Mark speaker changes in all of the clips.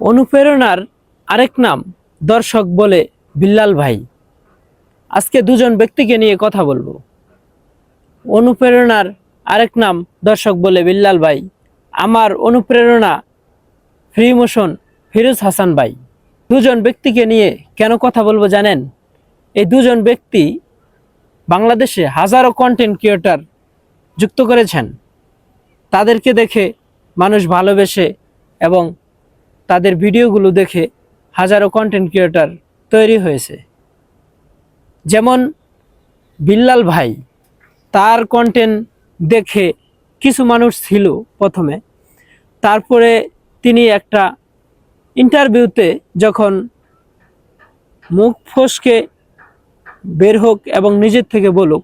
Speaker 1: অনুপ্রেরণার আরেক নাম দর্শক বলে বিল্লাল ভাই। আজকে দুজন ব্যক্তিকে নিয়ে কথা বলব। অনুপ্রেরণার আরেক নাম দর্শক বলে বিল্লাল ভাই। আমার অনুপ্রেরণা ফ্রি মোশন ফিরোজ হাসান ভাই। দুজন ব্যক্তিকে নিয়ে কেন কথা বলব জানেন? এই দুজন ব্যক্তি বাংলাদেশে হাজারো কন্টেন্ট ক্রিয়েটার যুক্ত করেছেন। তাদেরকে দেখে মানুষ ভালোবেসে এবং তাদের ভিডিওগুলো দেখে হাজারো কন্টেন্ট ক্রিয়েটার তৈরি হয়েছে। যেমন বিল্লাল ভাই, তার কন্টেন্ট দেখে কিছু মানুষ ছিল প্রথমে। তারপরে তিনি একটা ইন্টারভিউতে যখন মুখ ফসকে বের হোক এবং নিজের থেকে বলুক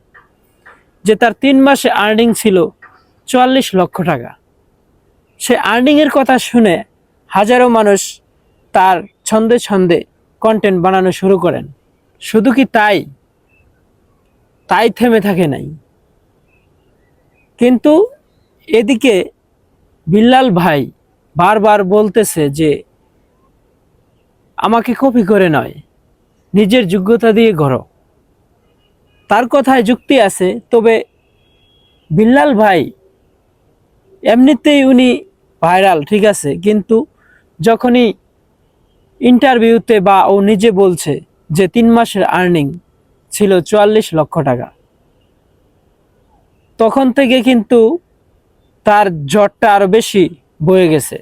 Speaker 1: যে তার তিন মাসে আর্নিং ছিল চুয়াল্লিশ লক্ষ টাকা। সে আর্নিংয়ের কথা শুনে হাজারো মানুষ তার ছন্দে ছন্দে কন্টেন্ট বানানো শুরু করেন। শুধু কি তাই? তাই থেমে থাকে নাই। কিন্তু এদিকে বিল্লাল ভাই বারবার বলতেছে যে, আমাকে কপি করে নয়, নিজের যোগ্যতা দিয়ে গড়ো। তার কথায় যুক্তি আছে, তবে বিল্লাল ভাই এমনিতেই উনি ভাইরাল ঠিক আছে? কিন্তু যখনই ইন্টারভিউতে বা ও নিজে বলছে যে তিন মাসের আর্নিং ছিল চুয়াল্লিশ লক্ষ টাকা, তখন থেকে কিন্তু তার জ্বরটা আরও বেশি বয়ে গেছে।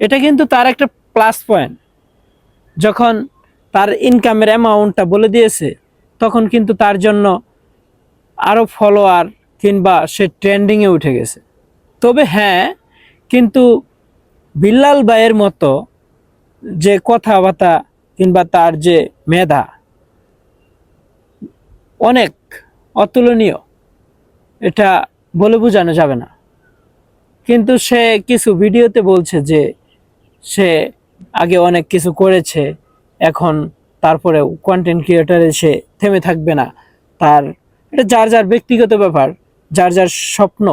Speaker 1: এটা কিন্তু তার একটা প্লাস পয়েন্ট যখন তার ইনকামের অ্যামাউন্টটা বলে দিয়েছে, তখন কিন্তু তার জন্য আরও ফলোয়ার কিংবা সে ট্রেন্ডিংয়ে উঠে গেছে। তবে হ্যাঁ কিন্তু বিল্লাল ভাইয়ের মতো যে কথাবার্তা কিংবা তার যে মেধা, অনেক অতুলনীয়, এটা বলে বোঝানো যাবে না। কিন্তু সে কিছু ভিডিওতে বলছে যে সে আগে অনেক কিছু করেছে, এখন তারপরেও কন্টেন্ট ক্রিয়েটারে সে থেমে থাকবে না। তার, এটা যার যার ব্যক্তিগত ব্যাপার, যার যার স্বপ্ন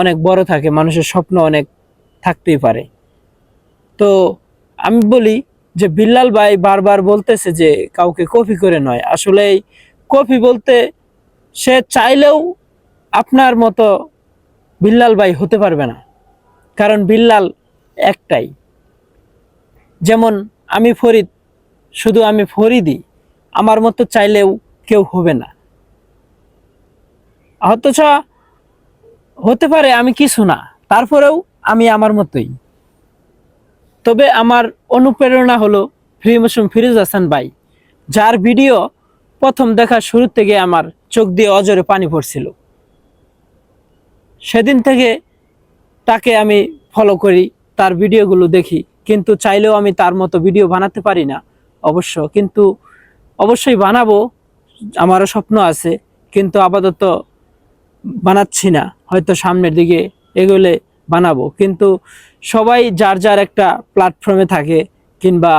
Speaker 1: অনেক বড় থাকে, মানুষের স্বপ্ন অনেক থাকতেই পারে। তো আমি বলি যে বিল্লাল ভাই বারবার বলতেছে যে কাউকে কপি করে নয়। আসলে কপি বলতে সে চাইলেও আপনার মতো বিল্লাল ভাই হতে পারবে না। কারণ বিল্লাল একটাই। যেমন আমি ফরিদ, শুধু আমি ফরিদই, আমার মতো চাইলেও কেউ হবে না। অথচ হতে পারে আমি কিছু না, তারপরেও আমি আমার মতোই। তবে আমার অনুপ্রেরণা হলো ফ্রি ফিরোজ হাসান ভাই, যার ভিডিও প্রথম দেখার শুরু থেকে আমার চোখ দিয়ে অজরে পানি পড়ছিল। সেদিন থেকে তাকে আমি ফলো করি, তার ভিডিওগুলো দেখি, কিন্তু চাইলেও আমি তার মতো ভিডিও বানাতে পারি না অবশ্য, কিন্তু অবশ্যই বানাবো, আমারও স্বপ্ন আছে, কিন্তু আপাতত বানাচ্ছি না। হয়তো সামনের দিকে এগোলে বানাবো। কিন্তু সবাই যার যার একটা প্ল্যাটফর্মে থাকে কিংবা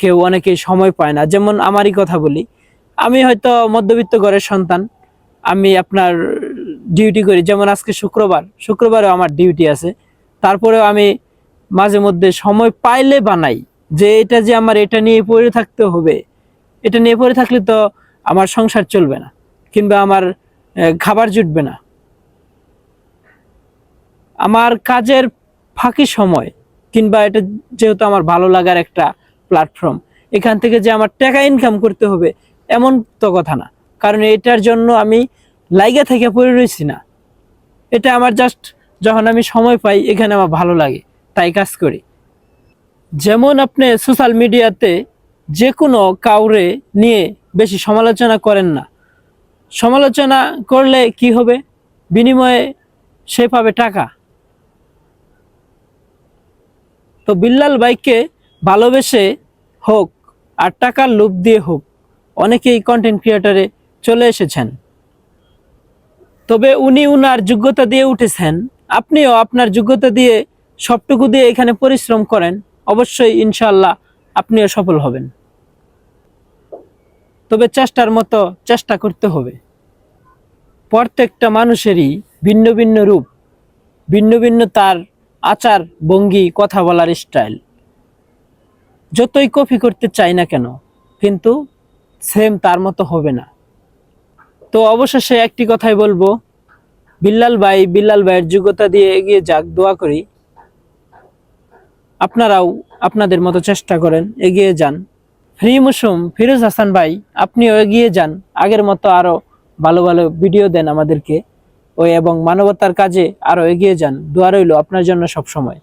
Speaker 1: কেউ অনেকে সময় পায় না। যেমন আমারই কথা বলি। আমি হয়তো মধ্যবিত্ত ঘরের সন্তান। আমি আপনার ডিউটি করি। যেমন আজকে শুক্রবার। শুক্রবারেও আমার ডিউটি আছে। তারপরেও আমি মাঝে মধ্যে সময় পাইলে বানাই। যে এটা যে আমার এটা নিয়ে পড়ে থাকতে হবে। এটা নিয়ে পড়ে থাকলে তো আমার সংসার চলবে না। কিংবা আমার খাবার জুটবে না। আমার কাজের ফাঁকি সময় কিংবা এটা যেহেতু আমার ভালো লাগার একটা প্ল্যাটফর্ম এখান থেকে যে আমার টাকা ইনকাম করতে হবে, এমন তো কথা না। কারণ এটার জন্য আমি লাইগা থেকে পড়ে রয়েছি না। এটা আমার জাস্ট যখন আমি সময় পাই, এখানে আমার ভালো লাগে, তাই কাজ করি। যেমন আপনি সোশ্যাল মিডিয়াতে যে কোনো কাউরে নিয়ে বেশি সমালোচনা করেন না। সমালোচনা করলে কি হবে? বিনিময়ে সে পাবে টাকা। তো বিল্লাল ভাইকে ভালোবেসে হোক আর টাকার লোভ দিয়ে হোক অনেকেই কন্টেন্ট ক্রিয়েটারে চলে এসেছেন। তবে উনি উনার যোগ্যতা দিয়ে উঠেছেন। আপনিও আপনার যোগ্যতা দিয়ে সবটুকু দিয়ে এখানে পরিশ্রম করেন, অবশ্যই ইনশাল্লাহ আপনিও সফল হবেন। তবে চেষ্টার মতো চেষ্টা করতে হবে। প্রত্যেকটা মানুষেরই ভিন্ন ভিন্ন রূপ, ভিন্ন ভিন্ন তার আচার, ভঙ্গি, কথা বলার স্টাইল যতই কপি করতে চাই না কেন, কিন্তু সেম তার মতো হবে না। তো অবশেষে একটি কথাই বলব, বিল্লাল ভাই, বিল্লাল ভাইয়ের যোগ্যতা দিয়ে এগিয়ে যাক, দোয়া করি। আপনারাও আপনাদের মতো চেষ্টা করেন, এগিয়ে যান। ফ্রি মৌসুম, ফিরোজ হাসান ভাই, আপনিও এগিয়ে যান। আগের মতো আরও ভালো ভালো ভিডিও দেন আমাদেরকে। ওই এবং মানবতার কাজে আরও এগিয়ে যান। দোয়া রইল আপনার জন্য সব সময়